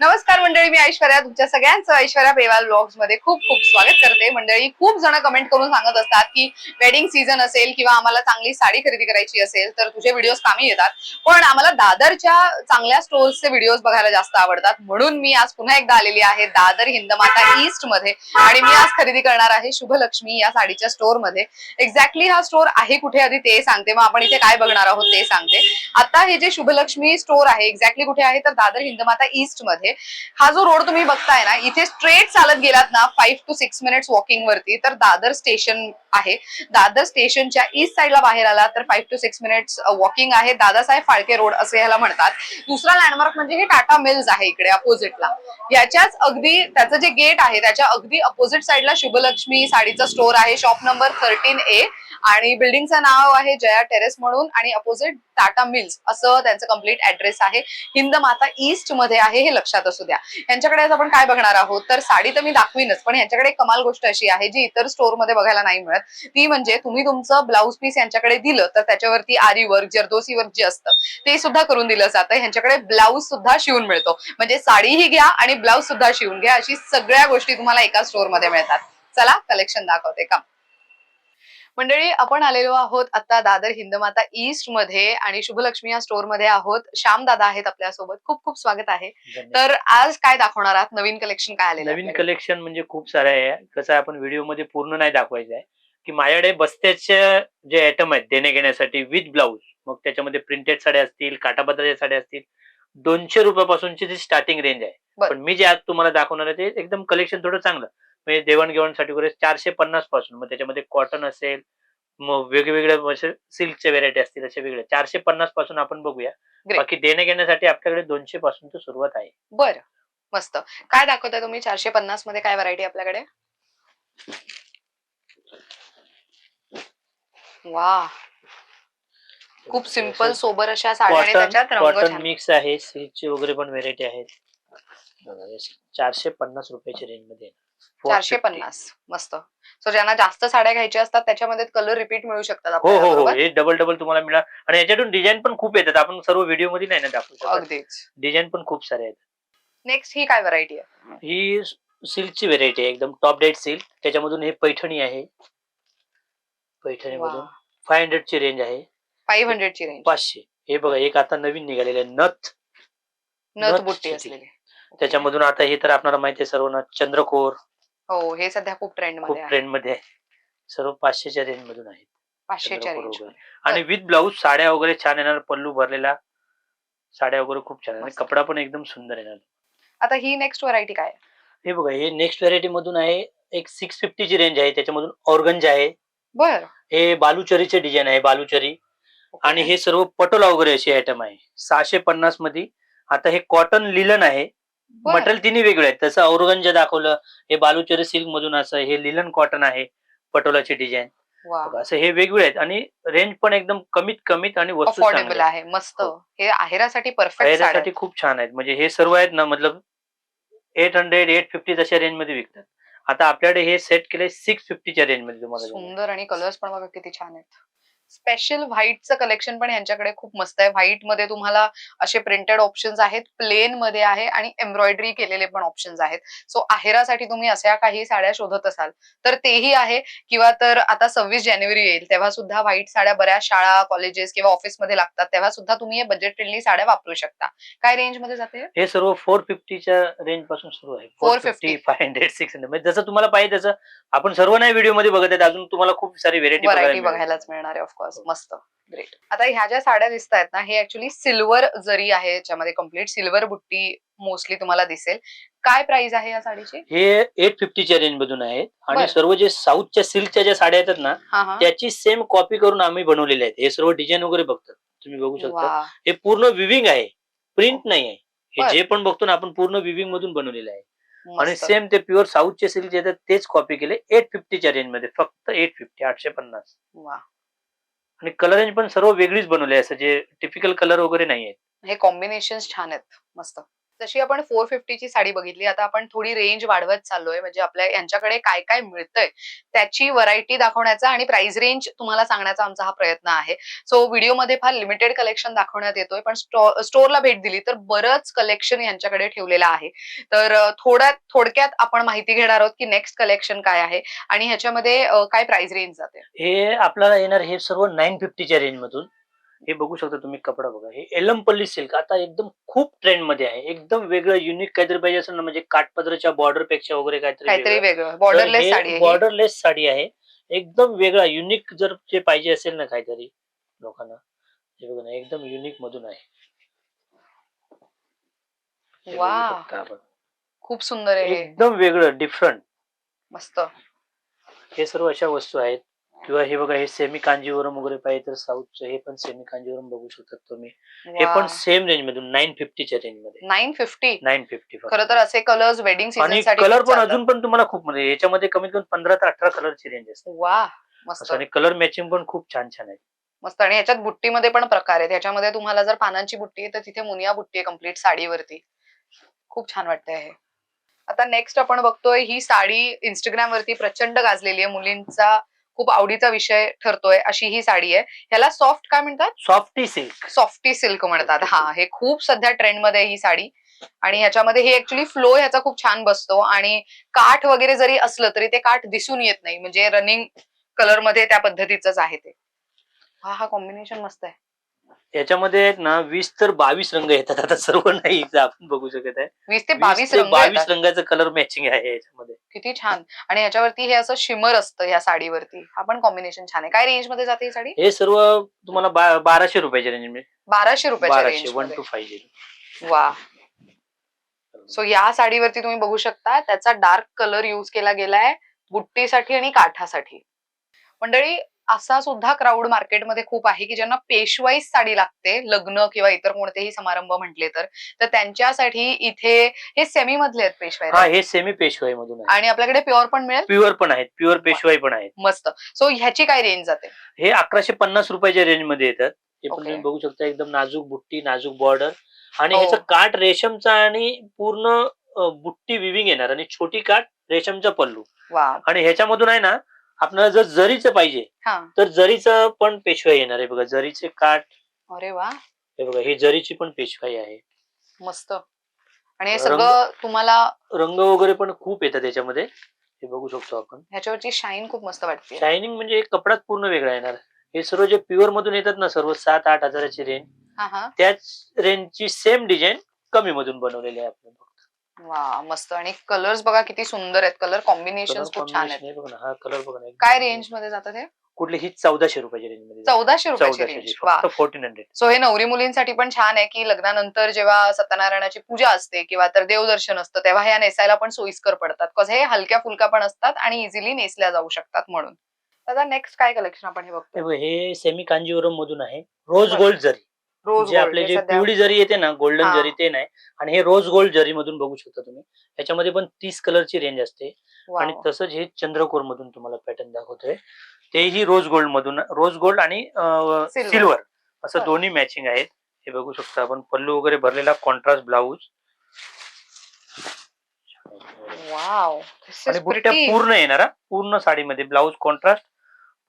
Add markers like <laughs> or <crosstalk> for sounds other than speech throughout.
नमस्कार मंडळी मी ऐश्वर्या. तुमच्या सगळ्यांचं ऐश्वर्या पेवाल ब्लॉग्समध्ये खूप खूप स्वागत करते. मंडळी खूप जण कमेंट करून सांगत असतात की वेडिंग सीझन असेल किंवा आम्हाला चांगली साडी खरेदी करायची असेल तर तुझे व्हिडिओज कामी येतात. पण आम्हाला दादरच्या चांगल्या स्टोर्सचे व्हिडिओज बघायला जास्त आवडतात. म्हणून मी आज पुन्हा एकदा आलेली आहे दादर हिंदमाता ईस्टमध्ये. आणि मी आज खरेदी करणार आहे शुभलक्ष्मी या साडीच्या स्टोरमध्ये. एक्झॅक्टली हा स्टोर आहे कुठे आधी ते सांगते. मग आपण इथे काय बघणार आहोत ते सांगते. आता हे जे शुभलक्ष्मी स्टोर आहे एक्झॅक्टली कुठे आहे? तर दादर हिंदमाता ईस्टमध्ये. हा जो रोड तुम्ही बघताय ना इथे स्ट्रेट चालत गेलात ना five two six minutes walking वरती तर दादर स्टेशन आहे. दादर स्टेशनच्या ईस्ट साईडला बाहेर आला तर five two six minutes walking आहे. दादासाहेब फाळके रोड असे ह्याला म्हणतात. दुसरा लँडमार्क म्हणजे हे टाटा मिल्स आहे इकडे अपोजिटला याच्याच अगदी त्याचं जे गेट आहे त्याच्या अगदी अपोजिट साईडला शुभलक्ष्मी साडीचा स्टोर आहे. शॉप नंबर थर्टीन ए आणि बिल्डिंगचं नाव आहे जया टेरेस म्हणून आणि अपोजिट टाटा मिल्स असं त्यांचं कंप्लीट ऍड्रेस आहे. हिंद माता ईस्टमध्ये आहे हे लक्षात असू द्या. यांच्याकडे आपण काय बघणार आहोत? तर साडी तर मी दाखवीनच पण यांच्याकडे कमाल गोष्ट अशी आहे जी इतर स्टोरमध्ये बघायला नाही मिळत. ती म्हणजे तुम्ही तुमचं ब्लाऊज पीस यांच्याकडे दिलं तर त्याच्यावरती आरी वर्क जरदोसी वर्क जे असतं ते सुद्धा करून दिलं जातं. ह्यांच्याकडे ब्लाऊज सुद्धा शिवून मिळतो. म्हणजे साडीही घ्या आणि ब्लाऊज सुद्धा शिवून घ्या अशी सगळ्या गोष्टी तुम्हाला एका स्टोरमध्ये मिळतात. चला कलेक्शन दाखवते. का मंडळी आपण आलेलो आहोत आता दादर हिंदमाता ईस्टमध्ये आणि शुभलक्ष्मी या स्टोरमध्ये आहोत. श्याम दादा आहेत आपल्यासोबत. खूप खूप स्वागत आहे. तर आज काय दाखवणार आहात? नवीन कलेक्शन काय आलेलं नवीन? कलेक्शन म्हणजे खूप सारे आहे. कसं आपण व्हिडिओमध्ये पूर्ण नाही दाखवायचं आहे. की माझ्याकडे बस्त्याचे जे आयटम आहेत देणे घेण्यासाठी विथ ब्लाऊज मग त्याच्यामध्ये प्रिंटेड साड्या असतील काटापत्राच्या साड्या असतील दोनशे रुपयापासूनची जी स्टार्टिंग रेंज आहे. पण मी जे आज तुम्हाला दाखवणार आहे ते एकदम कलेक्शन थोडं चांगलं. म्हणजे देवाणघेवाणसाठी वगैरे चारशे पन्नासपासून मग त्याच्यामध्ये कॉटन असेल मग वेगवेगळ्या सिल्कच्या व्हेरायटी असतील असे वेगळे. चारशे पन्नासपासून आपण बघूया. बाकी देणे घेण्यासाठी आपल्याकडे दोनशे पासून तर सुरुवात आहे. बरं. मस्त. काय दाखवताय तुम्ही चारशे पन्नासमध्ये काय व्हरायटी आपल्याकडे? वा. खूप सिंपल सोबर अशा साड्या आणि कॉटन त्याच्यात रंग कॉटन छान. मिक्स आहे सिल्कची वगैरे पण व्हेरायटी आहेत. बघा, हे चारशे पन्नास रुपयाच्या रेंजमध्ये चारशे 450. पन्नास मस्त. सो ज्यांना जास्त साड्या घ्यायच्या असतात त्याच्यामध्ये कलर रिपीट मिळू शकतात हो आपल्याला हो हो. बरोबर? हे डबल डबल तुम्हाला मिळणार. आणि याच्यातून डिझाईन पण खूप येतात. आपण सर्व व्हिडिओमध्ये नाही ना दाखवू शकत. अगदीच. डिझाईन पण खूप सारे आहेत. नेक्स्ट ही काय व्हरायटी आहे? ही सिल्कची व्हेरायटी आहे. एकदम टॉप डेट सिल्क त्याच्यामधून हे पैठणी आहे. पैठणी मधून फाय हंड्रेड ची रेंज आहे. फाईव्ह हंड्रेड ची रेंज पाचशे. हे बघा एक आता नवीन निघालेले नथ. नथ बुट्टी. असलेली. त्याच्यामधून आता हे तर आपल्याला माहिती आहे सर्वांना चंद्रकोर. हो हे सध्या खूप ट्रेंड खूप ट्रेंडमध्ये आहे. सर्व पाचशेच्या रेंज मधून आहेत. पाचशेच्या रेंज. आणि विथ ब्लाऊज साड्या वगैरे छान येणार. पल्लू भरलेला. साड्या वगैरे खूप छान येणार. कपडा पण एकदम सुंदर येणार. आता ही नेक्स्ट व्हरायटी काय? हे बघा हे नेक्स्ट व्हेरायटी मधून आहे एक सिक्स ची रेंज आहे. त्याच्यामधून ऑर्गंज आहे बर. हे बालुचरीचे डिझाईन आहे बालुचरी. आणि हे सर्व पटोला वगैरे असे आयटम आहे. सहाशे पन्नासमध्ये आता हे कॉटन लिलन आहे. मटेरियल तिन्ही वेगळे आहेत. तसं औरगंज दाखवलं हे बालुचरी सिल्क मधून असं हे लिलन कॉटन आहे पटोलाचे डिझाईन असं हे वेगळे आहेत. आणि रेंज पण एकदम कमीत कमीत आणि वस्तू अफोर्डेबल. आहे मस्त. हो. हे आहेरासाठी परफेक्ट खूप छान आहेत. म्हणजे हे सर्व आहेत ना मतलब एट हंड्रेड एट फिफ्टी तशा रेंजमध्ये विकतात. आता आपल्याकडे हे सेट केले सिक्स फिफ्टीच्या रेंजमध्ये तुम्हाला सुंदर आणि कलर्स पण बघा किती छान आहेत. स्पेशल व्हाईटचं कलेक्शन पण यांच्याकडे खूप मस्त आहे. व्हाईटमध्ये तुम्हाला असे प्रिंटेड ऑप्शन्स आहेत प्लेन मध्ये आहे आणि एम्ब्रॉयडरी केलेले पण ऑप्शन्स आहेत. सो आहेरासाठी तुम्ही अशा काही साड्या शोधत असाल तर तेही आहे. किंवा तर आता सव्वीस जानेवारी येईल तेव्हा सुद्धा व्हाईट साड्या बऱ्याच शाळा कॉलेजेस किंवा ऑफिसमध्ये लागतात तेव्हा सुद्धा तुम्ही बजेट फ्रेंडली साड्या वापरू शकता. काय रेंजमध्ये जाते? हे सर्व फोर फिफ्टीच्या रेंजपासून सुरू आहे. 450. Five hundred six hundred. म्हणजे जसं तुम्हाला पाहिजे तसं आपण सर्व नाही व्हिडिओमध्ये बघत आहेत अजून तुम्हाला खूप सारी व्हेरायटी व्हरायटी बघायलाच मिळणार आहे ऑफकोर्स मस्त. ग्रेट आता ह्या ज्या साड्या दिसत आहेत ना हे ऍक्च्युली सिल्वर जरी आहे याच्यामध्ये कंप्लीट सिल्वर बुट्टी मोस्टली तुम्हाला दिसेल. काय प्राइस आहे या साडीची? हे एट फिफ्टीच्या रेंज मधून आहेत. बरं. आणि सर्व जे साऊथच्या सिल्कच्या ज्या साड्या येतात ना हा हा. त्याची सेम कॉपी करून आम्ही बनवलेले आहेत. हे सर्व डिझाईन वगैरे बघतात. तुम्ही बघू शकता. हे पूर्ण विविंग आहे. प्रिंट नाही आहे. हे जे पण बघतो ना आपण पूर्ण विविंग मधून बनवलेलं आहे. आणि. सेम ते प्युअर साऊथचे सिल्क जे येतात तेच कॉपी केले एट फिफ्टीच्या रेंजमध्ये. फक्त एट फिफ्टी आठशे पन्नास. वा आणि कलरिंग पण सर्व वेगळीच बनवली आहे. असं जे टिपिकल कलर वगैरे नाही हे कॉम्बिनेशन छान आहेत. मस्त. जशी आपण फोर फिफ्टीची साडी बघितली आता आपण थोडी रेंज वाढवत चाललोय म्हणजे आपल्या यांच्याकडे काय काय मिळतंय त्याची व्हरायटी दाखवण्याचा आणि प्राइस रेंज तुम्हाला सांगण्याचा आमचा हा प्रयत्न आहे. सो व्हिडिओमध्ये फार लिमिटेड कलेक्शन दाखवण्यात येतोय पण स्टोअरला भेट दिली तर बरंच कलेक्शन यांच्याकडे ठेवलेलं आहे. तर थोड्यात थोडक्यात आपण माहिती घेणार आहोत की नेक्स्ट कलेक्शन काय आहे आणि ह्याच्यामध्ये काय प्राइस रेंज जाते. हे आपल्याला येणार हे सर्व नाईन फिफ्टीच्या रेंज मधून. हे बघू शकता तुम्ही कपडा बघा. हे एलमपल्ली सिल्क. आता एकदम खूप ट्रेंडमध्ये आहे. एकदम वेगळं युनिक काहीतरी पाहिजे असेल ना म्हणजे काठपदराच्या बॉर्डरपेक्षा वगैरे काहीतरी वेगळं. बॉर्डरलेस साडी आहे ही. बॉर्डरलेस साडी आहे. एकदम वेगळा युनिक जर जे पाहिजे असेल ना काहीतरी लोकांना. हे बघा ना एकदम युनिक मधून आहे. वा. खूप सुंदर आहे. एकदम वेगळं डिफरंट मस्त. हे सर्व अशा वस्तू आहेत. किंवा हे बघा हे सेमी कांजीवरम वगैरे पाहिजे तर साऊथचं हे पण सेमी कांजीवरम बघू शकतात तुम्ही. हे पण सेम रेंज मधून नाईन फिफ्टीच्या रेंजमध्ये. नाईन फिफ्टी नाईन फिफ्टी खरं तर असे कलर्स वेडिंग आणि कलर पण. अजून पण तुम्हाला खूप म्हणजे याच्यामध्ये कमीत कमी पंधरा ते अठरा कलरची रेंज असते वा मस्त. आणि कलर मॅचिंग पण खूप छान छान आहे. मस्त. आणि ह्याच्यात बुट्टीमध्ये पण प्रकार आहेत. ह्याच्यामध्ये तुम्हाला जर पानांची बुट्टी आहे तर तिथे मुनिया बुट्टी आहे कंप्लीट साडीवरती. खूप छान वाटतंय हे. आता नेक्स्ट आपण बघतोय ही साडी इंस्टाग्राम वरती प्रचंड गाजलेली आहे. मुलींचा खूप आवडीचा विषय ठरतोय अशी ही साडी आहे. ह्याला सॉफ्ट काय म्हणतात? सॉफ्टी सिल्क सॉफ्टी सिल्क म्हणतात. हा. हे खूप सध्या ट्रेंडमध्ये आहे ही साडी. आणि ह्याच्यामध्ये हे ऍक्च्युली फ्लो ह्याचा खूप छान बसतो आणि काठ वगैरे जरी असलं तरी ते काठ दिसून येत नाही. म्हणजे रनिंग कलरमध्ये त्या पद्धतीच आहे ते. हा हा कॉम्बिनेशन मस्त आहे. याच्यामध्ये आहेत ना वीस तर बावीस रंग येतात. आता सर्व नाही इथं आपण बघू शकत आहे. वीस ते वीस बावीस ते रंग बावीस येतात. रंगाचं कलर मॅचिंग आहे याच्यामध्ये. किती छान. आणि ह्याच्यावरती हे असं शिमर असतं ह्या साडीवरती. हा पण कॉम्बिनेशन छान आहे. काय रेंजमध्ये जाते ही साडी? हे सर्व तुम्हाला बा- बाराशे रुपयाच्या रेंजमध्ये. बाराशे रुपयाच्या बाराशे रेंज वन टू फाईव्ह वा. सो या साडीवरती तुम्ही बघू शकता त्याचा डार्क कलर युज केला गेलाय बुट्टीसाठी आणि काठासाठी. मंडळी असा सुद्धा क्राऊड मार्केटमध्ये खूप आहे की ज्यांना पेशवाईज साडी लागते लग्न किंवा इतर कोणतेही समारंभ म्हटले तर तर त्यांच्यासाठी इथे हे सेमी मधले आहेत पेशवाई हा सेमी पेशवाई मधून आणि आपल्याकडे प्युअर पण मिळेल? प्युअर पण आहेत प्युअर पेशवाई पण आहेत. मस्त. सो ह्याची काय रेंज जाते? हे अकराशे पन्नास रुपयाच्या रेंजमध्ये येतात. हे पण. तुम्ही बघू शकता एकदम नाजूक बुट्टी नाजूक बॉर्डर आणि हो. ह्याचं काठ रेशमचा आणि पूर्ण बुट्टी विविंग येणार. आणि छोटी काठ रेशमचा पल्लू. वा. आणि ह्याच्यामधून आहे ना आपल्याला जर जरीचं पाहिजे हा. तर जरीचं पण पेशवाई येणार आहे बघा. जरीचे काठ अरे वा. हे बघा हे जरीची पण पेशवाई आहे. मस्त. आणि हे सगळं तुम्हाला रंग वगैरे पण खूप येतात त्याच्यामध्ये हे बघू शकतो आपण. ह्याच्यावरची शाईन खूप मस्त वाटते. शायनिंग म्हणजे कपडाच पूर्ण वेगळा येणार. हे सर्व जे प्युअर मधून येतात ना सर्व सात आठ हजाराची रेंज हा हा. त्याच रेंजची सेम डिझाईन कमी मधून बनवलेली आहे आपण वा मस्त. आणि कलर्स बघा किती सुंदर आहेत. कलर कॉम्बिनेशन खूप छान आहेत. बघा ना. हा कलर बघा ना काय रेंजमध्ये जातात हे कुठली ही चौदाशे रुपयाची रेंजमध्ये चौदाशे रुपयाची रेंज वा. फोर्टीन हंड्रेड सो हे नवरी मुलींसाठी पण छान आहे की लग्नानंतर जेव्हा सत्यनारायणाची पूजा असते किंवा तर देवदर्शन असतं तेव्हा ह्या नेसायला पण सोयीस्कर पडतात. कस हे हलक्या फुलक्या पण असतात आणि इझिली नेसल्या जाऊ शकतात म्हणून. आता नेक्स्ट काय कलेक्शन आपण हे बघतो हे सेमी कांजीवरम मधून आहे. रोज. गोल्ड जरी. रोज जे आपले जे पिवळी जरी येते ना गोल्डन. जरी ते नाही आणि हे रोज गोल्ड जरी मधून बघू शकता तुम्ही याच्यामध्ये पण तीस कलरची रेंज असते आणि तसंच हे चंद्रकोर मधून तुम्हाला पॅटर्न दाखवतोय तेही रोज गोल्ड मधून रोज गोल्ड आणि. सिल्वर असं. दोन्ही मॅचिंग आहेत हे बघू शकता आपण पल्लू वगैरे भरलेला कॉन्ट्रास्ट ब्लाऊज वाव आणि बुट्ट्या पूर्ण येणार. पूर्ण साडीमध्ये ब्लाऊज कॉन्ट्रास्ट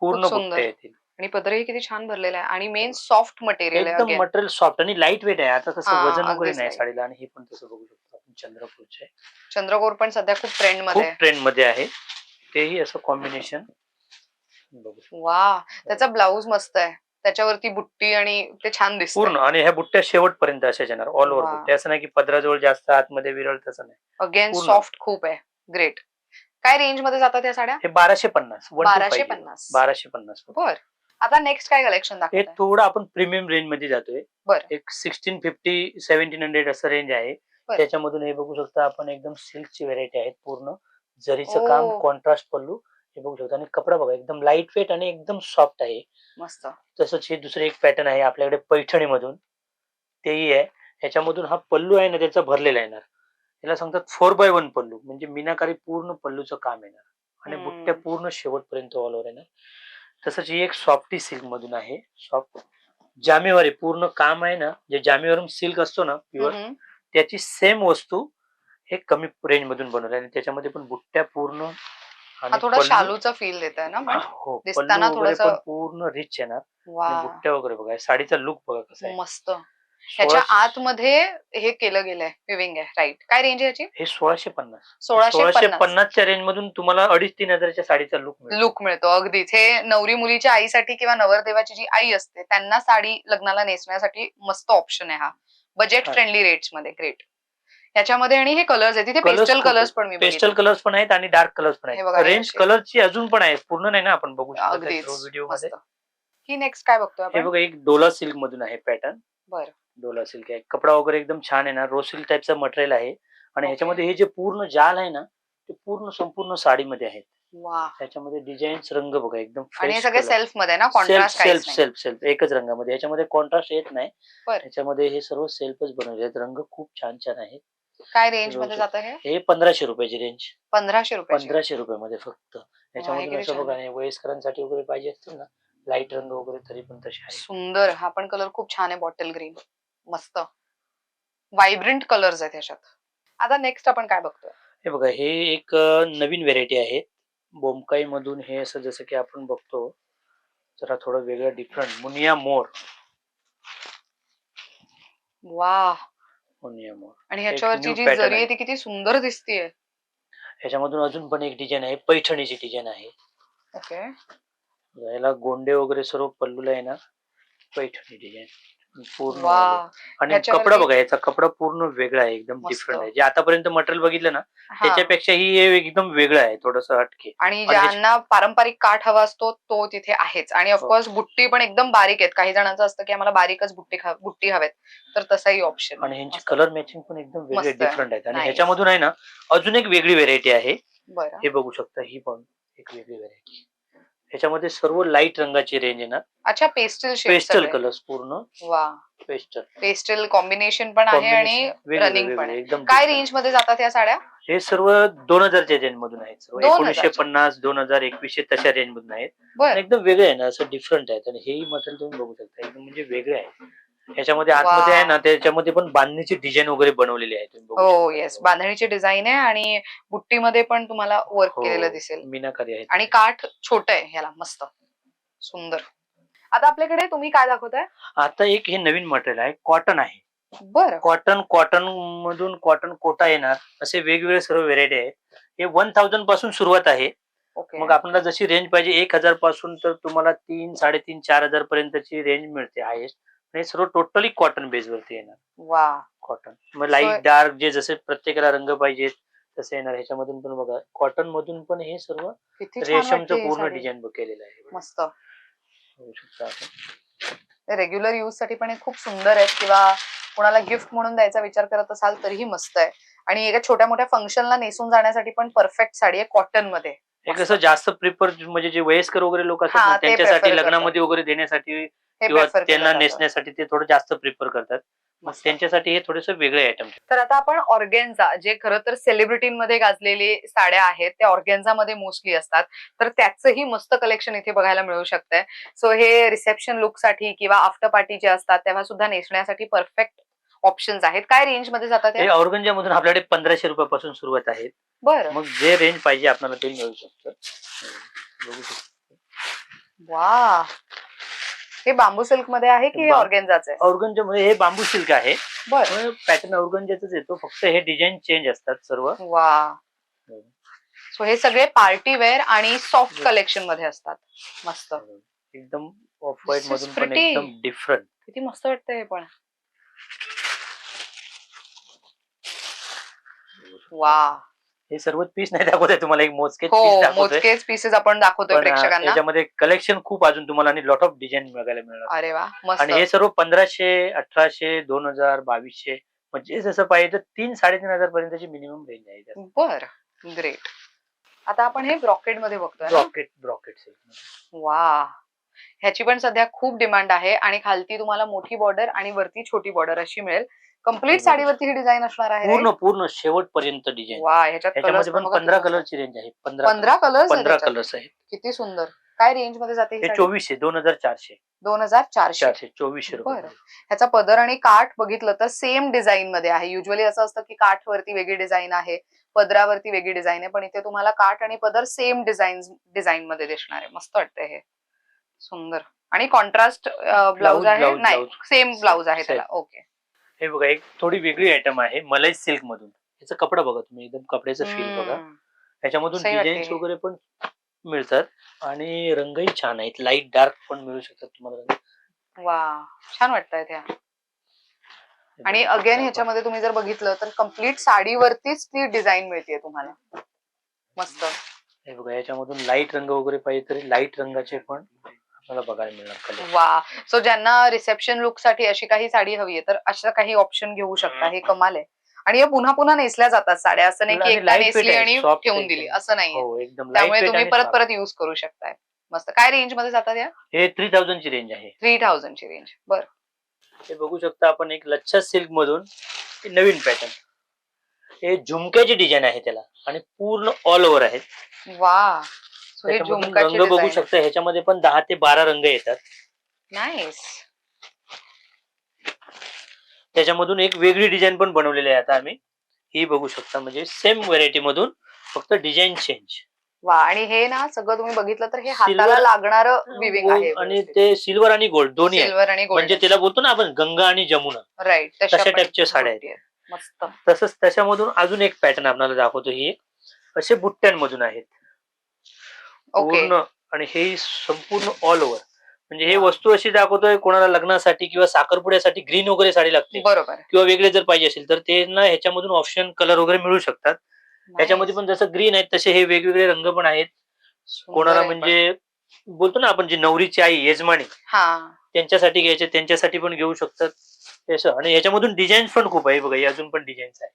पूर्ण. बुट्ट्या येतील आणि पदरही किती छान भरलेला आहे आणि मेन सॉफ्ट मटेरियल आहे एकदम. मटेरियल सॉफ्ट आणि लाइट वेट आहे आता तसं हा, वजन वगैरे अगदीच नाही. साडीला आणि हे पण तसं बघू शकतो आपण चंद्रपूरचे चंद्रकोर पण सध्या खूप ट्रेंडमध्ये आहे. ट्रेंडमध्ये आहे तेही असं कॉम्बिनेशन बघू शकतो. वा त्याचा ब्लाऊज मस्त आहे त्याच्यावरती बुट्टी आणि ते छान दिसत पूर्ण आणि ह्या बुट्ट्या शेवटपर्यंत अशा येणार ऑल ओव्हर वा. बुट्ट्या असं नाही की पदराजवळ जास्त आतमध्ये विरळ तसं नाही अगेन पूर्ण. सॉफ्ट खूप आहे ग्रेट काय रेंजमध्ये जातात या साड्या हे बाराशे पन्नास बाराशे. पन्नास. बाराशे पन्नास बर आता नेक्स्ट काय कलेक्शन हे दाखवत थोडं आपण प्रीमियम रेंजमध्ये जातोय. बरं. एक सिक्स्टीन फिफ्टी सेव्हन्टीन हंड्रेड असं रेंज आहे. बरं. त्याच्यामधून हे बघू शकता आपण एकदम सिल्कची व्हेरायटी आहेत पूर्ण. जरीचं ओ. काम कॉन्ट्रास्ट पल्लू हे बघू शकता. आणि कपडा बघा एकदम लाइट वेट आणि एकदम सॉफ्ट आहे. मस्त. तसंच हे दुसरे एक पॅटर्न आहे आपल्याकडे पैठणी मधून तेही आहे. ह्याच्यामधून हा पल्लू आहे ना त्याचा भरलेला येणार. याला सांगतात फोर बाय वन पल्लू. म्हणजे मीनाकारी पूर्ण पल्लूचं काम येणार. आणि हम्म. बुट्ट्या पूर्ण शेवटपर्यंत ऑल ओव्हर येणार. तसंच ही एक सॉफ्टी सिल्क मधून आहे. सॉफ्ट जामेवारी पूर्ण काम आहे ना जे जामेवरून सिल्क असतो ना प्युअर. त्याची सेम वस्तू हे कमी रेंज मधून बनवली आणि त्याच्यामध्ये पण बुट्ट्या पूर्ण हा थोडा शालूचा फील देत आहे ना पण हो दिसताना थोडंसं- पूर्ण रिच येणार. बुट्ट्या वगैरे बघा साडीचा लुक बघा कसा आहे. मस्त. ह्याच्या आतमध्ये हे केलं गेलंय विविंग आहे. राईट काय रेंज आहे याची? हे सोळाशे पन्नास. सोळाशे सोळाशे पन्नास. पन्नासच्या रेंज मधून तुम्हाला अडीच तीन हजारच्या साडीचा लुक लुक मिळतो अगदीच. हे नवरी मुलीच्या आईसाठी किंवा नवरदेवाची जी आई असते त्यांना साडी लग्नाला नेसण्यासाठी मस्त ऑप्शन आहे हा. बजेट. फ्रेंडली रेट्समध्ये ग्रेट याच्यामध्ये आणि हे कलर्स आहे तिथे पेस्टल कलर्स आहेत. पण मी पेस्टल कलर्स पण आहेत आणि डार्क कलर्स पण आहेत. रेंज. कलरची अजून पण आहेत. पूर्ण नाही ना आपण बघू शकतो व्हिडिओमध्ये. ही नेक्स्ट काय हे आपण? बघा एक डोला सिल्क मधून आहे पॅटर्न बरं. डोला सिल्क आहे. कपडा वगैरे एकदम छान आहे ना. रो सिल्क टाईपचं मटेरियल आहे. आणि. ह्याच्यामध्ये हे जे पूर्ण जाल आहे ना ते पूर्ण संपूर्ण साडीमध्ये आहेत. वा त्याच्यामध्ये डिझाईन्स रंग बघा एकदम आणि हे सगळे सेल्फमध्ये आहे कॉन्ट्रास्ट सेल्फ सेल्फ सेल्फ एकच रंगामध्ये. याच्यामध्ये कॉन्ट्रास्ट येत नाही. बरं. त्याच्यामध्ये हे सर्व सेल्फच बनवले आहेत. रंग खूप छान छान आहेत काय रेंजमध्ये. जातं हे? हे पंधराशे रुपयाची रेंज पंधराशे रुपये पंधराशे रुपयामध्ये फक्त. याच्यामध्ये किती असं छान. बघा वयस्करांसाठी वगैरे पाहिजे असतील ना? लाइट रंग वगैरे तरी पण तसे आहे सुंदर. हा पण कलर खूप छान आहे बॉटल ग्रीन मस्त. व्हायब्रंट कलर्स आहेत ह्याच्यात. आता नेक्स्ट आपण काय बघतोय? हे बघा हे एक नवीन व्हेरायटी आहे. बोमकाई मधून हे असं जसं की आपण बघतो जरा थोडं वेगळं डिफरंट मुनिया मोर. वा मुनिया मोर. आणि ह्याच्यावरची जी जरी. आहे ती किती सुंदर दिसतीये. ह्याच्यामधून अजून पण एक डिझाईन आहे पैठणीची डिझाईन आहे. ओके याला गोंडे वगैरे सर्व पल्लूला आहे ना पैठणी डिझाईन पूर्ण वा आलं. आणि कपडा बघा याचा कपडा पूर्ण वेगळा आहे एकदम मस्त. डिफरंट आहे जे आतापर्यंत मटेरियल बघितलं ना हा. त्याच्यापेक्षाही हे एकदम वेगळं आहे थोडस हटके आणि ज्यांना पारंपरिक काठ हवा असतो तो तिथे आहेच आणि हो. ऑफकोर्स बुट्टी पण एकदम बारीक आहेत काही जणांचं असतं की आम्हाला बारीकच बुट्टी खा- बुट्टी हवेत तर तसाही ऑप्शन आणि ह्यांची कलर मॅचिंग पण एकदम वेगळे मस्त आहे. डिफरंट आहेत आणि Nice. ह्याच्यामधून आहे ना अजून एक वेगळी व्हेरायटी आहे बरं हे बघू शकता ही पण एक वेगळी व्हेरायटी ह्याच्यामध्ये सर्व लाइट रंगाची रेंज येणार अच्छा पेस्टल पेस्टल कलर्स पूर्ण. वा. पेस्टल पेस्टल कॉम्बिनेशन पण आहे आणि रनिंग पण आहे. एकदम काय. रेंजमध्ये जातात या साड्या? हे सर्व दोन हजारच्या रेंज मधून आहेत सर्व. 2000 एकोणीसशे च्या. पन्नास दोन हजार एकवीसशे तशा रेंज मधून आहेत. बर. आणि एकदम वेगळे आहे ना असं डिफरंट आहेत. आणि हेही मटेरियल तुम्ही बघू शकता. एकदम म्हणजे वेगळे आहे ह्याच्यामध्ये आतमध्ये आहे ना त्याच्यामध्ये पण बांधणीची डिझाईन वगैरे बनवलेली आहे तुम्ही हो. येस बांधणीची डिझाईन आहे आणि बुट्टीमध्ये पण तुम्हाला वर्क हो, केलेलं दिसेल. मीनाकारी आहेत. आणि काठ छोट आहे ह्याला मस्त. सुंदर. आता आपल्याकडे तुम्ही काय दाखवताय? आता एक हे नवीन मटेरियल आहे कॉटन आहे. बर. कॉटन कॉटन मधून कॉटन कोटा येणार असे वेगवेगळे सर्व व्हेरायटी आहेत. हे वन थाउजंडपासून सुरुवात आहे. ओके मग आपल्याला जशी रेंज पाहिजे एक हजारपासून तर तुम्हाला तीन साडेतीन चार हजार पर्यंतची रेंज मिळते हायेस्ट हे सर्व टोटली कॉटन बेस वरती येणार. वा. कॉटन मग लाइट डार्क जे जसे प्रत्येकाला रंग पाहिजेत तसे येणार. ह्याच्यामधून पण बघा कॉटन मधून पण हे सर्व किती छान वाटते रेशमचं ही पूर्ण साडी. डिझाईन केलेलं आहे मस्त. बघू शकता आपण. रेग्युलर यूजसाठी पण हे खूप सुंदर आहेत किंवा कोणाला गिफ्ट म्हणून द्यायचा विचार करत असाल तरीही मस्त आहे. आणि एका छोट्या मोठ्या फंक्शनला नेसून जाण्यासाठी पण परफेक्ट साडी आहे कॉटनमध्ये. हे कसं जास्त प्रिफर म्हणजे जे वयस्कर वगैरे लोक हा, असतात ना, ते त्यांच्यासाठी लग्नामध्ये वगैरे देण्यासाठी हे किंवा prefer केलं त्यांना जातं. नेसण्यासाठी ते थोडं जास्त प्रिफर करतात. मग मस्त. त्यांच्यासाठी हे थोडेसे वेगळे आयटम तर आता आपण ऑर्गेन्झा जे खरं तर सेलिब्रिटींमध्ये गाजलेले साड्या आहेत त्या ऑर्गेन्झा मध्ये मोस्टली असतात. तर त्याचंही मस्त कलेक्शन इथे बघायला मिळू शकतंय. सो हे रिसेप्शन लुकसाठी किंवा आफ्टर पार्टी जे असतात तेव्हा सुद्धा नेसण्यासाठी परफेक्ट ऑप्शन्स आहेत. काय रेंजमध्ये जातात हे हे औरंगजेब मधून आपल्याकडे पंधराशे रुपयापासून सुरुवात आहे बरं. मग जे रेंज पाहिजे आपल्याला ते मिळू शकतं. बघू शकता. वा. हे बांबू सिल्कमध्ये आहे की हे बां- ऑर्गेन्झाच आहे? औरंगजेबमध्ये हे बांबू सिल्क आहे. बरं. पॅटर्न औरंगजेबच येतो. फक्त हे डिझाईन चेंज असतात सर्व. वा. सो हे सगळे पार्टी वेअर आणि सॉफ्ट. कलेक्शनमध्ये असतात. मस्त. एकदम ऑफ व्हाईट This is मधून पण pretty. एकदम डिफरंट किती मस्त वाटतं हे पण. वा. हे सर्व पीस नाही दाखवत तुम्हाला एक मोजके हो दाखवतोय. मोजकेच पीसेस आपण दाखवतोय पण अं, प्रेक्षकांना. याच्यामध्ये कलेक्शन खूप अजून तुम्हाला आणि लॉट ऑफ डिझाईन बघायला मिळणार. अरे वा मस्त. आणि हे सर्व पंधराशे अठराशे दोन हजार बावीसशे म्हणजे जसं पाहिजे तर तीन साडेतीन हजार पर्यंतची मिनिमम रेंज आहे त्यात. बर ग्रेट आता आपण हे ब्रॉकेटमध्ये बघतोय ना? ब्रॉकेट ब्रॉकेट वा. ह्याची पण सध्या खूप डिमांड आहे आणि खालती तुम्हाला मोठी बॉर्डर आणि वरती छोटी बॉर्डर अशी मिळेल. कंप्लीट. साडीवरती ही डिझाईन असणार आहे पूर्ण? पूर्ण शेवट पर्यंत डिझाईन वा ह्याच्यात पण पंधरा. कलरची रेंज आहे. पंधरा कलर्स पंधरा कलर्स आहेत. किती सुंदर. काय रेंजमध्ये जाते हे चोवीसशे दोन हजार चारशे. दोन हजार चारशे. चोवीसशे रुपये. ह्याचा पदर आणि काठ बघितलं तर सेम डिझाईन मध्ये आहे. युजली असं असतं की काठ वरती वेगळी डिझाईन आहे पदरावरती वेगळी डिझाईन आहे पण इथे तुम्हाला काठ आणि पदर सेम डिझाईन डिझाईन मध्ये दिसणार आहे. मस्त वाटतंय हे. सुंदर. आणि कॉन्ट्रास्ट ब्लाऊज आहे? नाही. सेम ब्लाऊज आहे. त्याला. ओके हे बघा एक थोडी वेगळी आयटम आहे मलई सिल्क मधून. याचा कपडा बघा तुम्ही एकदम कपड्याचं फील बघा. वाटते. डिझाईन्स. वगैरे पण मिळतात आणि रंगही छान आहेत. लाइट डार्क पण मिळू शकतात तुम्हाला रंग. वा छान वाटतंय त्या. आणि अगेन ह्याच्यामध्ये तुम्ही जर बघितलं तर कंप्लीट साडीवरतीच ती डिझाईन मिळते तुम्हाला. मस्त. हे बघा याच्यामधून लाइट रंग वगैरे पाहिजे तरी लाइट रंगाचे पण आपल्याला बघायला मिळणार कलर वा. सो ज्यांना रिसेप्शन लुकसाठी अशी काही साडी हवी आहे तर अशा काही ऑप्शन घेऊ शकता. हे कमाल आहे. आणि या पुन्हा पुन्हा नेसल्या जातात साड्या. असं नाही की आणि एकदा नेसली आहे, आणि soft ठेवून आहे दिली. असं नाहीये. हो एकदम त्यामुळे तुम्ही आणि परत soft. परत युज करू शकताय. मस्त. काय रेंजमध्ये जातात या? हे थ्री थाउजंड ची रेंज आहे. थ्री थाउजंड ची रेंज बर. हे बघू शकता आपण एक लच्छा सिल्क मधून हे नवीन पॅटर्न हे झुमक्याची डिझाईन आहे त्याला. आणि पूर्ण ऑल ओव्हर आहे. वा. झुमकाची रंग बघू शकता ह्याच्यामध्ये पण दहा ते बारा रंग येतात. नाईस त्याच्यामधून एक वेगळी डिझाईन पण बनवलेली आहे आता आम्ही. ही बघू शकता म्हणजे सेम व्हरायटी मधून फक्त डिझाईन चेंज वा आणि हे ना सगळं तुम्ही बघितलं तर हे हाताला Silver- लागणारं विविंग आहे आणि ते सिल्वर आणि गोल्ड दोन्ही आहे सिल्वर आणि म्हणजे गोल्ड त्याला बोलतो ना आपण गंगा आणि जमुना. राईट तशा type च्या साड्या आहेत. मस्त. तसंच त्याच्यामधून अजून एक पॅटर्न आपल्याला दाखवतो ही एक. असे बुट्ट्यांमधून आहेत. पूर्ण आणि हे संपूर्ण ऑल ओव्हर म्हणजे हे. वस्तू अशी दाखवतोय कोणाला लग्नासाठी किंवा साखरपुड्यासाठी ग्रीन वगैरे साडी लागते. बरोबर. किंवा वेगळे जर पाहिजे असेल तर ते ना ह्याच्यामधून ऑप्शन कलर वगैरे मिळू शकतात. त्याच्यामध्ये पण जसं ग्रीन आहेत तसे हे वेगवेगळे रंग पण आहेत. कोणाला म्हणजे बोलतो ना आपण जी नवरीची आई यजमानी त्यांच्यासाठी घ्यायचे त्यांच्यासाठी पण घेऊ शकतात. तसं आणि याच्यामधून डिझाईन पण खूप आहे. बघा हे अजून पण डिझाईन्स आहे.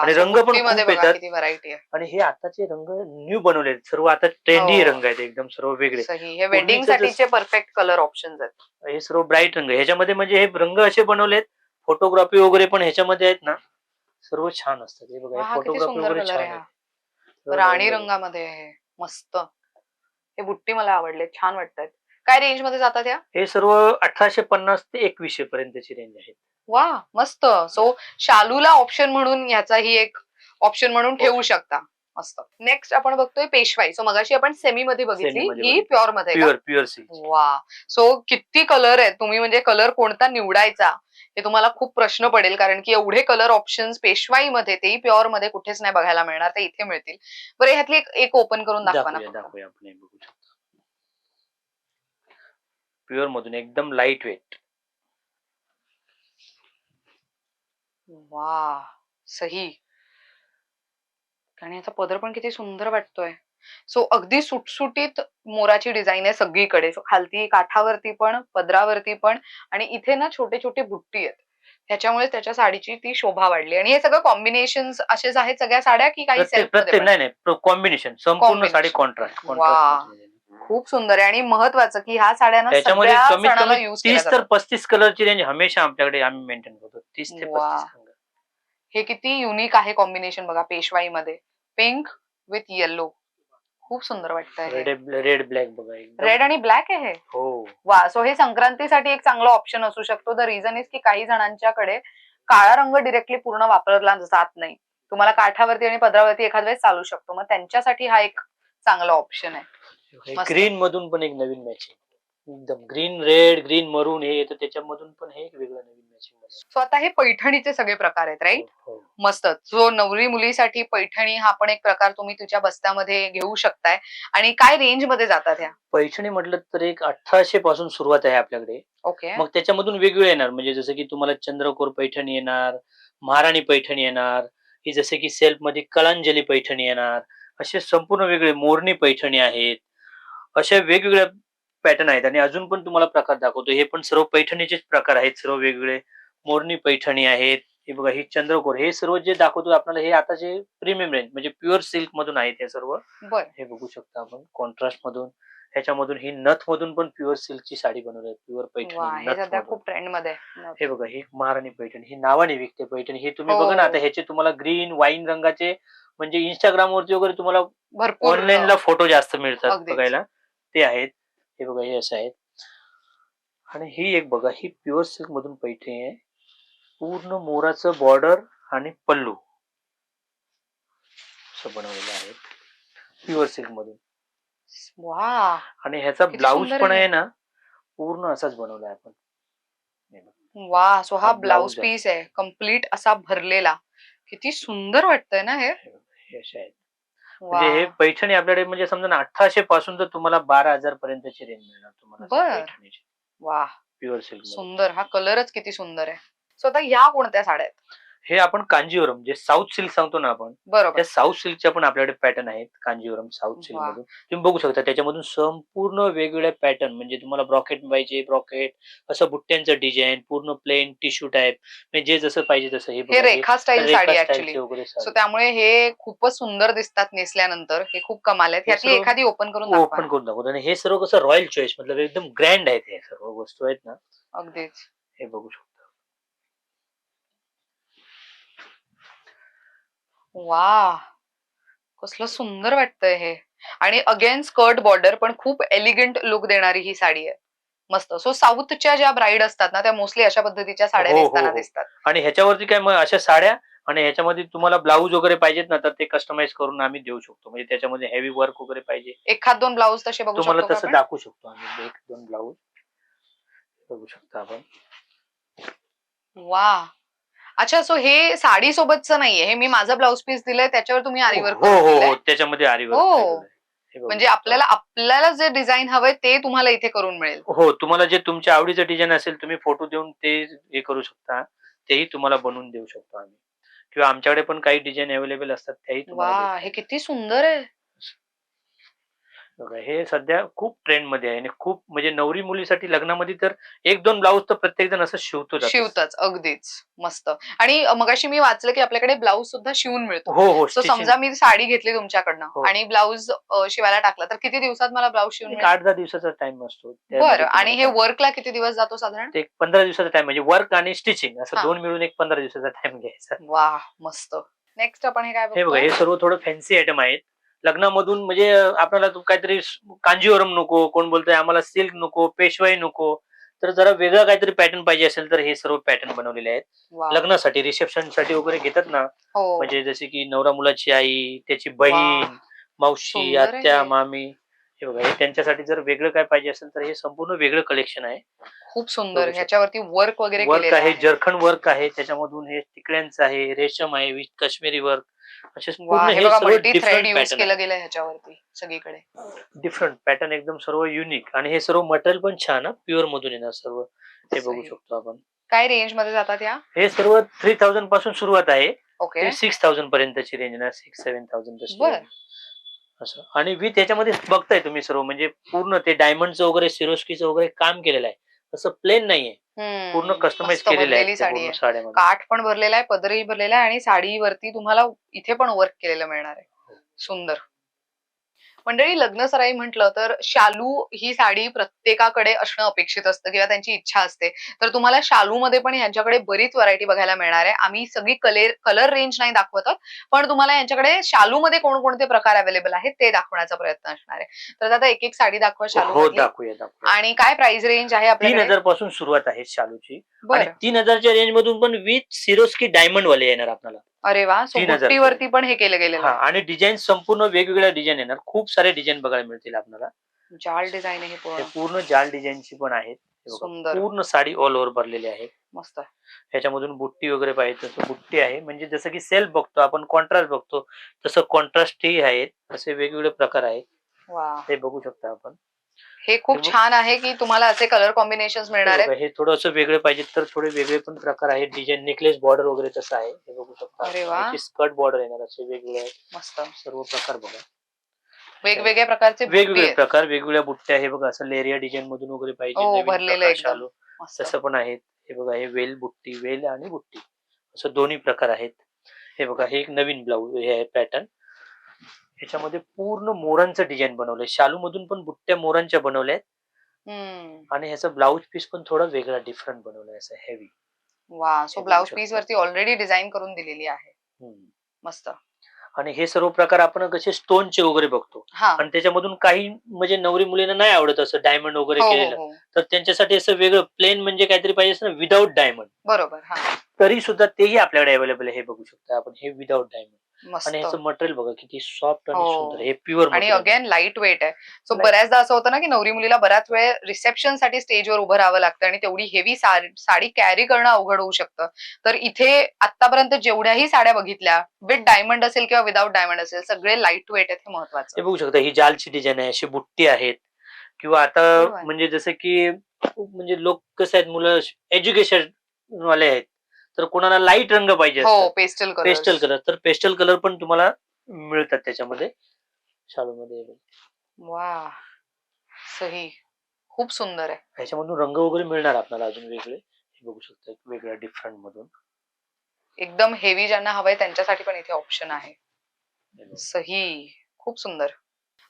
आणि रंग पण खूप येतात. व्हरायटी आहे. आणि हे आताचे रंग न्यू बनवले आहेत. सर्व आता ट्रेंडी हो. रंग आहेत एकदम सर्व वेगळे. सही हे वेडिंग साठीचे परफेक्ट कलर ऑप्शन आहेत. हे सर्व ब्राईट रंग. ह्याच्यामध्ये म्हणजे हे रंग असे बनवलेत. फोटोग्राफी वगैरे पण ह्याच्यामध्ये आहेत ना. सर्व छान असतात. हे बघा फोटोग्राफी वगैरे छान आहे राणी रंगामध्ये आहे मस्त. हे बुट्टी मला आवडले. छान वाटतात. काय रेंजमध्ये जातात या हे सर्व अठराशे पन्नास ते एकवीसशे पर्यंतची रेंज आहे वा मस्त. सो शालूला ऑप्शन म्हणून ह्याचाही एक ऑप्शन म्हणून ठेवू शकता. मस्त. नेक्स्ट आपण बघतोय पेशवाई. सो मगाशी आपण सेमी मध्ये बघितली. ही बघितली. प्युअरमध्ये आहे का? प्युअर प्युअर सिल्क वा. सो किती कलर आहेत? तुम्ही म्हणजे कलर कोणता निवडायचा? हे तुम्हाला खूप प्रश्न पडेल. कारण की एवढे कलर ऑप्शन्स पेशवाईमध्ये तेही प्युअरमध्ये कुठेच नाही बघायला मिळणार. ते इथे मिळतील. बरं ह्यातली एक- एक ओपन करून दाखवा ना दाखवूया फक्त. दाखवूया. आपण हे बघू शकतो. प्युअर मधून एकदम लाइट वेट वा सही. आणि याचा पदर पण किती सुंदर वाटतोय. सो अगदी सुटसुटीत मोराची डिझाईन आहे सगळीकडे. सो खालती काठावरती पण पदरावरती पण आणि इथे ना छोटे छोटे बुट्टी आहेत. त्याच्यामुळे त्याच्या साडीची ती शोभा वाढली. आणि हे सगळं कॉम्बिनेशन असेच आहेत सगळ्या साड्या की काही प्रत्येक सेल्फ प्रत्येक नाही नाही कॉम्बिनेशन संपूर्ण Combination. साडी कॉन्ट्रास्ट वा. खूप सुंदर आहे आणि महत्वाचं की ह्या त्याच्यामध्ये कमीत कमी युज तीस तर पस्तीस कलरची रेंज हमेशा आमच्याकडे आम्ही मेंटेन करतो. तीस ते. पस्तीस. हे किती युनिक आहे कॉम्बिनेशन बघा पेशवाईमध्ये. पिंक विथ येल्लो खूप सुंदर वाटतंय रेड रेड ब्लॅक बघा रेड आणि ब्लॅक आहे हे? हो. वा सो हे संक्रांतीसाठी एक चांगला ऑप्शन असू शकतो. द रिझन इज की काही जणांच्याकडे काळा रंग डिरेक्टली पूर्ण वापरला जात नाही. तुम्हाला काठावरती आणि पदरावरती एखाद वेळेस चालू शकतो. मग त्यांच्यासाठी हा एक चांगला ऑप्शन आहे. मस्त. ग्रीन मधून पण एक नवीन मॅचिंग एकदम ग्रीन रेड ग्रीन मरून हे येतं त्याच्यामधून पण हे एक वेगळं नवीन मॅचिंग सो आता हे पैठणीचे सगळे प्रकार आहेत राईट हो मस्त. जो नवरी मुलीसाठी पैठणी हा पण एक प्रकार तुम्ही तुझ्या बस्त्यामध्ये घेऊ शकताय. आणि काय रेंजमध्ये जातात ह्या? पैठणी म्हटलं तर एक अठराशे पासून सुरुवात आहे आपल्याकडे. ओके. मग त्याच्यामधून वेगवेगळे येणार. म्हणजे जसं की तुम्हाला चंद्रकोर पैठणी येणार महाराणी पैठणी येणार ही जसे की सेल्फमध्ये कलांजली पैठणी येणार असे संपूर्ण वेगळे मोरणी पैठणी आहेत. अशा वेगवेगळ्या पॅटर्न आहेत. आणि अजून पण तुम्हाला प्रकार दाखवतो. हे पण सर्व पैठणीचेच प्रकार आहेत. सर्व वेगवेगळे मोरणी पैठणी आहेत. हे बघा ही चंद्रकोर. हे सर्व जे दाखवतो आपल्याला हे आता जे प्रीमियम रेंज म्हणजे प्युअर सिल्क मधून आहेत हे सर्व. हे बघू शकता आपण. कॉन्ट्रास्ट मधून. ह्याच्यामधून ही नथ मधून पण प्युअर सिल्कची साडी बनवली आहे. प्युअर पैठणी हे. खूप ट्रेंडमध्ये आहे. हे बघा ही महाराणी पैठणी ही नावाने विकते पैठणी. ही तुम्ही हो. बघा ना आता ह्याचे तुम्हाला ग्रीन वाईन रंगाचे म्हणजे इंस्टाग्राम वरती वगैरे तुम्हाला भरपूर ऑनलाईनला फोटो जास्त मिळतात. बघायला. ते आहेत. हे बघा हे असं आहेत. आणि ही एक बघा ही प्युअर सिल्क मधून पैठणी आहे. पूर्ण मोराचं बॉर्डर आणि पल्लू असं बनवलेलं आहे. प्युअर सिल्क मधून. वा आणि ह्याचा किती ब्लाऊज सुंदर पण आहे. आहे ना पूर्ण असाच बनवलाय आपण. हे बघा. वा सो हा हा आहे. पीस आहे. कंप्लीट असा भरलेला. किती सुंदर वाटतंय ना हे. हे असे आहेत. म्हणजे हे पैठणी आपल्याकडे म्हणजे समजा ना अठराशे पासून तर तुम्हाला बारा हजार पर्यंतची रेंज मिळणार तुम्हाला. पैठणीची. वा प्युअर सिल्क सुंदर. हा कलरच किती सुंदर आहे. सो आता ह्या कोणत्या साड्या आहेत? हे आपण कांजीवरम जे साऊथ सिल्क सांगतो ना आपण बरोबर. त्या साऊथ सिल्कच्या पण आपल्याकडे पॅटर्न आहेत कांजीवरम साऊथ सिल्क वा. मधून तुम्ही बघू शकता त्याच्यामधून संपूर्ण वेगवेगळे पॅटर्न म्हणजे तुम्हाला ब्रॉकेट पाहिजे ब्रॉकेट असं बुट्ट्यांचं डिझाईन पूर्ण प्लेन टिश्यू टाईप म्हणजे जे जसं पाहिजे तसं हे Rekha style sari actually so. त्यामुळे हे खूपच सुंदर दिसतात नेसल्यानंतर हे खूप कमाल आहेत. सर्व एखादी ओपन करून ओपन. करून दाखवतो. आणि हे सर्व कसं रॉयल चॉईस मतलब एकदम ग्रँड आहेत हे सर्व वस्तू आहेत ना. अगदीच. हे बघू शकता. वा कसलं सुंदर वाटतंय हे. आणि अगेन स्कर्ट बॉर्डर पण खूप एलिगंट लुक देणारी ही साडी आहे. मस्त. सो साऊथच्या ज्या ब्राईड असतात ना त्या मोस्टली अशा पद्धतीच्या साड्या हो, हो, नेसताना हो. दिसतात. आणि ह्याच्यावरती काय मग अशा साड्या आणि ह्याच्यामध्ये तुम्हाला ब्लाऊज वगैरे पाहिजेत ना तर ते कस्टमाइज करून आम्ही देऊ शकतो. म्हणजे त्याच्यामध्ये हेवी वर्क वगैरे पाहिजे. एखाद दोन ब्लाऊज तसे बघू तुम्हाला शकतो का तसं आपण? दाखवू शकतो आम्ही. एक दोन ब्लाऊज बघू शकता आपण. वा अच्छा सो हे साडी सोबतच नाहीये. हे मी माझं ब्लाऊज पीस दिलंय त्याच्यावर तुम्ही आरी वर्क हो हो हो त्याच्यामध्ये आरी work हो. हे म्हणजे. आपल्याला आपल्याला जे डिझाईन हवंय ते तुम्हाला इथे करून मिळेल. हो तुम्हाला जे तुमच्या आवडीचं डिझाईन असेल तुम्ही फोटो देऊन ते हे करू शकता. तेही तुम्हाला बनवून देऊ शकतो आम्ही. किंवा आमच्याकडे पण काही डिझाईन अवेलेबल असतात त्याही वा. हे किती सुंदर आहे. बघा, हे सध्या खूप ट्रेंडमध्ये आहे आणि खूप म्हणजे नवरी मुलीसाठी लग्नामध्ये तर एक दोन ब्लाऊज तर प्रत्येक जण असं शिवतो शिवतच अगदीच. मस्त. आणि मगाशी मी वाचलं की आपल्याकडे ब्लाऊज सुद्धा शिवून मिळतो. हो हो stitching. समजा मी साडी घेतली तुमच्याकडनं हो. आणि ब्लाऊज शिवायला टाकला तर किती दिवसात मला ब्लाऊज शिवून आठ दहा दिवसाचा टाइम असतो. बरं. आणि हे वर्कला किती दिवस जातो साधारण? एक पंधरा दिवसाचा टाइम म्हणजे वर्क आणि स्टिचिंग असं. दोन मिळून एक पंधरा दिवसाचा टाइम घ्यायचा. वा मस्त. नेक्स्ट आपण हे काय हे बघा हे सर्व थोडं फॅन्सी आयटम आहेत. लग्नामधून म्हणजे आपल्याला काहीतरी कांजीवरम नको कोण बोलतोय आम्हाला सिल्क नको पेशवाई नको तर जरा वेगळं काहीतरी पॅटर्न पाहिजे असेल तर हे सर्व पॅटर्न बनवलेले आहेत. लग्नासाठी रिसेप्शनसाठी वगैरे घेतात ना हो म्हणजे जसे की नवरा मुलाची आई त्याची बहीण. मावशी आत्या. मामी हे बघा हे त्यांच्यासाठी जर वेगळं काय पाहिजे असेल तर हे संपूर्ण वेगळं कलेक्शन आहे खूप सुंदर. ह्याच्यावरती वर्क वगैरे वर्क आहे आहे जरखंड वर्क आहे त्याच्यामधून हे तिकड्यांचं आहे रेशम आहे विथ काश्मीरी वर्क असे वा पूर्ण हे बघा सर्व multi thread different use pattern केलं गेलं ह्याच्यावरती सगळीकडे. डिफरंट पॅटर्न एकदम सर्व युनिक आणि हे सर्व मटेरियल पण छान प्युअर मधून येणार सर्व. हे बघू. शकतो आपण. काय रेंजमध्ये जातात या? हे सर्व थ्री थाउजंडपासून सुरुवात आहे. ओके सिक्स थाउजंड पर्यंतची रेंज ना सिक्स सेव्हन थाउजंड. असं. आणि विथ त्याच्यामध्ये बघताय तुम्ही सर्व म्हणजे पूर्ण ते डायमंडचं वगैरे सिरोस्कीचं वगैरे काम केलेलं आहे. असं प्लेन नाहीये. पूर्ण कस्टमाइज केलेलं आहे साडी आहे. साड्यामध्ये. काठ पण भरलेला आहे पदरही भरलेला आहे आणि साडीवरती तुम्हाला इथे पण वर्क केलेलं मिळणार आहे. सुंदर. मंडळी लग्न सराई म्हटलं तर शालू ही साडी प्रत्येकाकडे असणं अपेक्षित असतं किंवा त्यांची इच्छा असते. तर तुम्हाला शालू मध्ये पण यांच्याकडे बरीच व्हरायटी बघायला मिळणार आहे. आम्ही सगळी कलर कलर रेंज नाही दाखवत पण तुम्हाला यांच्याकडे शालू मध्ये कोणकोणते प्रकार अवेलेबल आहेत ते दाखवण्याचा प्रयत्न असणार आहे. तर आता एक एक साडी दाखवा शालू हो मधली. दाखवूया आणि काय प्राइस रेंज आहे तीन हजारपासून सुरुवात आहे शालूची. तीन हजारच्या रेंज मधून पण विथ सिरोस्की डायमंड वाले येणार आपल्याला. अरे वा 3000 बुट्टीवरती पण हे केलं गेलेलं हा आहे. आणि डिझाईन संपूर्ण वेगवेगळ्या डिझाईन येणार. खूप सारे डिझाईन बघायला मिळतील आपल्याला. जाल डिझाईन आहे हे हे पूर्ण पूर्ण जाल डिझाईनची पण आहेत. हे बघा. सुंदर. पूर्ण साडी ऑल ओव्हर भरलेली आहे. मस्त ह्याच्यामधून बुट्टी वगैरे पाहिजे तसं बुट्टी आहे. म्हणजे जसं की सेल्फ बघतो आपण कॉन्ट्रास्ट बघतो तसं कॉन्ट्रास्टही आहेत. असे वेगवेगळे प्रकार आहेत. वा. हे बघू शकता आपण. हे खूप छान आहे की तुम्हाला असे कलर कॉम्बिनेशन मिळणार हे बघा, हे थोडंसं वेगळे पाहिजे तर थोडे वेगळे पण प्रकार आहेत. डिझाईन नेकलेस बॉर्डर वगैरे तसं आहे. हे बघू शकता. स्कर्ट बॉर्डर येणार असे वेगवेगळे मस्त. सर्व प्रकार बघा. वेगवेगळ्या प्रकारचे वेगवेगळे. प्रकार वेगवेगळ्या बुट्ट्या हे बघा असं लेरिया डिझाईन मधून वगैरे पाहिजे हो, भरलेलं. तसं पण आहेत. हे बघा हे वेल बुट्टी वेल आणि बुट्टी. असं दोन्ही प्रकार आहेत. हे बघा हे एक नवीन ब्लाऊज हे आहे पॅटर्न ह्याच्यामध्ये पूर्ण मोरांचं डिझाईन बनवलंय. शालू मधून पण बुट्ट्या मोरांच्या बनवल्या आहेत. आणि ह्याचा ब्लाऊज पीस पण थोडा वेगळा डिफरंट बनवलाय असं हेवी वा सो हे बघू शकता. पीस वरती ऑलरेडी डिझाईन करून दिलेली आहे. मस्त. आणि हे सर्व प्रकार आपण कसे स्टोनचे वगैरे बघतो. हा. आणि त्याच्यामधून काही म्हणजे नवरी मुलींना नाही आवडत असं डायमंड वगैरे हो, हो, केलेलं. हो. तर त्यांच्यासाठी असं वेगळं प्लेन म्हणजे काहीतरी पाहिजे असं ना विदाऊट डायमंड बरोबर हा. तरी सुद्धा तेही आपल्याकडे अवेलेबल आहे हे बघू शकता आपण. हे विदाऊट डायमंड आणि ह्याचं मटेरियल बघा किती सॉफ्ट आणि हो. सुंदर हे प्युअर आणि अगेन लाइट वेट आहे. सो. बऱ्याचदा असं होतं ना की नवरी मुलीला बऱ्याच वेळ रिसेप्शनसाठी स्टेजवर उभं राहावं लागतं आणि तेवढी हेवी साडी कॅरी करणं अवघड होऊ शकतं. तर इथे आतापर्यंत जेवढ्याही साड्या बघितल्या विथ डायमंड असेल किंवा विदाऊट डायमंड असेल सगळे लाइट वेट आहेत हे महत्वाचं बघू शकता ही जालची डिझाईन आहे अशी बुट्टी आहेत. किंवा आता. म्हणजे जसं की म्हणजे लोक कसं आहेत मुलं एज्युकेशन वाले आहेत. तर कोणाला लाइट रंग पाहिजे हो पेस्टल कलर पेस्टल कलर तर पेस्टल कलर पण तुम्हाला मिळतात त्याच्यामध्ये. शालूमध्ये वा सही. खूप सुंदर आहे. ह्याच्यामधून रंग वगैरे मिळणार आपल्याला अजून वेगळे. हे बघू शकता वेगळ्या डिफरंट मधून. एकदम हेवी ज्यांना हवंय त्यांच्यासाठी पण इथे ऑप्शन आहे. सही. खूप सुंदर.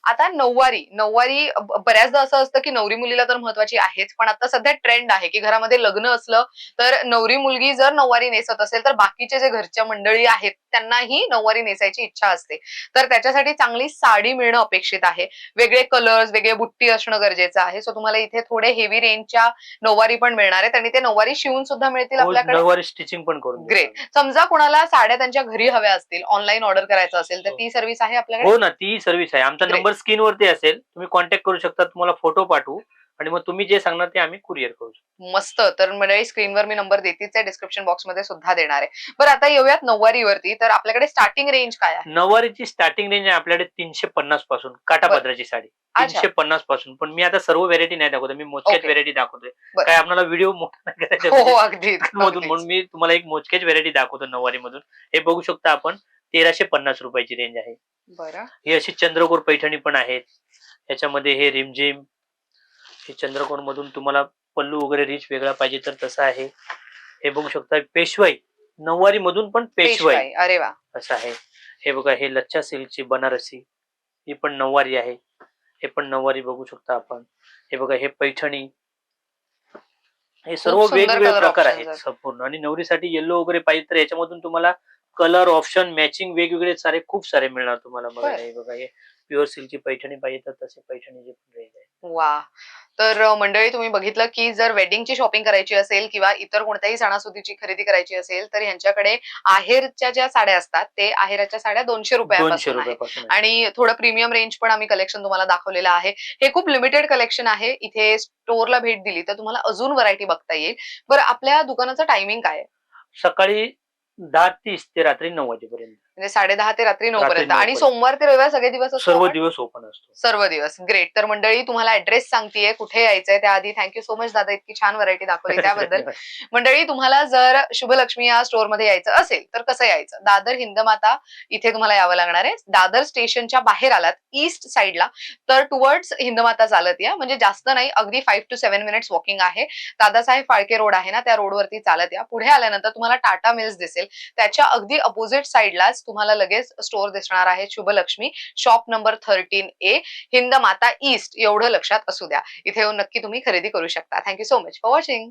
आता नऊवारी नऊवारी बऱ्याचदा असं असतं की नवरी मुलीला तर महत्वाची आहेच पण आता सध्या ट्रेंड आहे की घरामध्ये लग्न असलं तर नवरी मुलगी जर नऊवारी नेसत असेल तर बाकीचे जे घरच्या मंडळी आहेत त्यांनाही नऊवारी नेसायची इच्छा असते तर त्याच्यासाठी चांगली साडी मिळणं अपेक्षित आहे वेगळे कलर्स वेगळे बुट्टी असणं गरजेचं आहे सो तुम्हाला इथे थोडे हेवी रेंजच्या नऊवारी पण मिळणार आहेत आणि ते नऊवारी शिवून सुद्धा मिळतील हो, आपल्याकडे स्टिचिंग पण करून. देतात. समजा कोणाला साड्या त्यांच्या घरी हव्या असतील ऑनलाईन ऑर्डर करायचं असेल तर हो. ती सर्व्हिस आहे आपल्याकडे हो ना ती सर्व्हिस आहे आमचा. नंबर स्क्रीन वरती असेल तुम्ही कॉन्टॅक्ट करू शकता तुम्हाला फोटो पाठवू आणि मग तुम्ही जे सांगणार ते आम्ही कुरिअर करू मस्त. तर मंडळी स्क्रीनवर मी नंबर देतीच आहे डिस्क्रिप्शन बॉक्समध्ये सुद्धा देणार आहे. बरं आता येऊयात नऊवारीवरती. तर आपल्याकडे स्टार्टिंग रेंज काय आहे? नऊवारीची स्टार्टिंग रेंज आहे आपल्याकडे तीनशे पन्नासपासून काटापदराची साडी. तीनशे पन्नासपासून. पण मी आता सर्व व्हेरायटी नाही दाखवत मी मोजक्याच. व्हेरायटी दाखवतोय. काय आपल्याला व्हिडिओ मोठा नाही करायचा हो हो म्हणजे मधून म्हणून मी तुम्हाला एक मोजकेच व्हेरायटी दाखवतो नऊवारी मधून हे बघू शकता आपण तेराशे पन्नास रुपयाची रेंज आहे. बरं. ही अशी चंद्रकोर पैठणी पण आहेत. याच्यामध्ये हे रिमझिम हे चंद्रकोर मधून तुम्हाला पल्लू वगैरे रिच वेगळा पाहिजे तर तसं आहे. हे बघू शकता पेशवाई. नऊवारी मधून पण पेशवाई. अरे वा. असं आहे. हे बघा हे लच्छा सिल्कची बनारसी. ही पण नऊवारी आहे. हे पण नऊवारी बघू शकता आपण. हे बघा हे पैठणी. हे सर्व वेगवेगळे प्रकार आहेत. संपूर्ण. आणि नवरीसाठी येल्लो वगैरे पाहिजे तर याच्यामधून तुम्हाला कलर ऑप्शन मॅचिंग वेगवेगळे सारे खूप सारे मिळणार तुम्हाला बघा. हे बघा हे प्युअर सिल्कची पैठणी पाहिजे तर तसे पैठणीचे पण रेंज आहे वा. तर मंडळी तुम्ही बघितलं की जर वेडिंगची शॉपिंग करायची असेल किंवा इतर कोणत्याही सणासुदीची खरेदी करायची असेल तर यांच्याकडे आहेरच्या ज्या साड्या असतात ते आहेराच्या साड्या दोनशे दोनशे रुपयापासून आहे रुपयापासून आहे. आणि थोडं प्रीमियम रेंज पण आम्ही कलेक्शन तुम्हाला दाखवलेलं आहे. हे खूप लिमिटेड कलेक्शन आहे. इथे स्टोअरला भेट दिली तर तुम्हाला अजून व्हरायटी बघता येईल. बरं आपल्या दुकानाचं टायमिंग काय आहे? सकाळी दहा तीस ते रात्री नऊ वाजेपर्यंत. म्हणजे साडे दहा ते रात्री नऊ पर्यंत. आणि. सोमवार ते रविवार सगळे दिवस सर्व? दिवस ओपन असतो. सर्व दिवस. ग्रेट तर मंडळी तुम्हाला ऍड्रेस सांगतेय कुठे यायचंय त्याआधी. थँक्यू सो मच दादा. इतकी छान व्हरायटी दाखवली त्याबद्दल. <laughs> मंडळी तुम्हाला जर शुभलक्ष्मी या स्टोअरमध्ये यायचं असेल तर कसं यायचं? दादर हिंदमाता इथे तुम्हाला यावं लागणार आहे. दादर स्टेशनच्या बाहेर आलात ईस्ट साईडला तर टुवर्ड्स हिंदमाता चालत या. म्हणजे जास्त नाही अगदी five two seven minutes walking आहे. दादासाहेब फाळके रोड आहे ना त्या रोडवरती चालत या. पुढे आल्यानंतर तुम्हाला टाटा मिल्स दिसेल. त्याच्या अगदी अपोजिट साईडलाच तुम्हाला लगेच स्टोअर दिसणार आहे Shubhalakshmi. Shop number thirteen A Hind Mata east एवढं लक्षात असू द्या. इथे येऊन नक्की तुम्ही खरेदी करू शकता. Thank you so much for watching